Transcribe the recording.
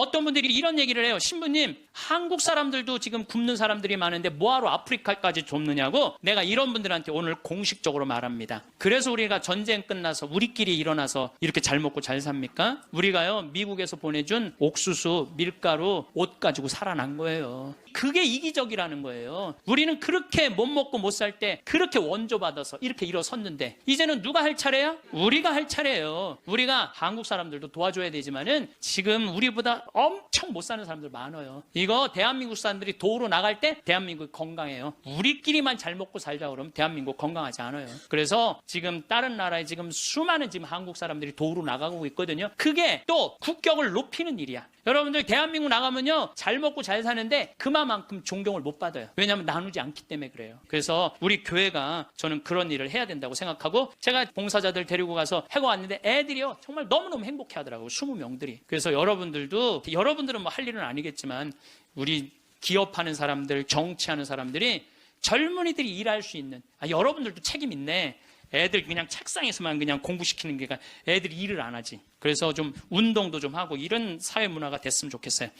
어떤 분들이 이런 얘기를 해요. 신부님, 한국 사람들도 지금 굶는 사람들이 많은데 뭐하러 아프리카까지 좁느냐고 내가 이런 분들한테 오늘 공식적으로 말합니다. 그래서 우리가 전쟁 끝나서 우리끼리 일어나서 이렇게 잘 먹고 잘 삽니까? 우리가요, 미국에서 보내준 옥수수, 밀가루, 옷 가지고 살아난 거예요. 그게 이기적이라는 거예요. 우리는 그렇게 못 먹고 못 살 때 그렇게 원조 받아서 이렇게 일어섰는데 이제는 누가 할 차례야? 우리가 할 차례예요. 우리가 한국 사람들도 도와줘야 되지만은 지금 우리보다 엄청 못 사는 사람들 많아요. 이거 대한민국 사람들이 도로 나갈 때 대한민국 건강해요. 우리끼리만 잘 먹고 살자 그러면 대한민국 건강하지 않아요. 그래서 지금 다른 나라에 지금 수많은 지금 한국 사람들이 도로 나가고 있거든요. 그게 또 국격을 높이는 일이야. 여러분들 대한민국 나가면요 잘 먹고 잘 사는데 그만큼 존경을 못 받아요. 왜냐하면 나누지 않기 때문에 그래요. 그래서 우리 교회가 저는 그런 일을 해야 된다고 생각하고 제가 봉사자들 데리고 가서 해고 왔는데 애들이요 정말 너무너무 행복해 하더라고요. 20명들이. 그래서 여러분들도 여러분들은 뭐 할 일은 아니겠지만 우리 기업하는 사람들, 정치하는 사람들이 젊은이들이 일할 수 있는 아, 여러분들도 책임 있네. 애들 그냥 책상에서만 그냥 공부시키는 게 아니라 애들이 일을 안 하지. 그래서 좀 운동도 좀 하고 이런 사회 문화가 됐으면 좋겠어요.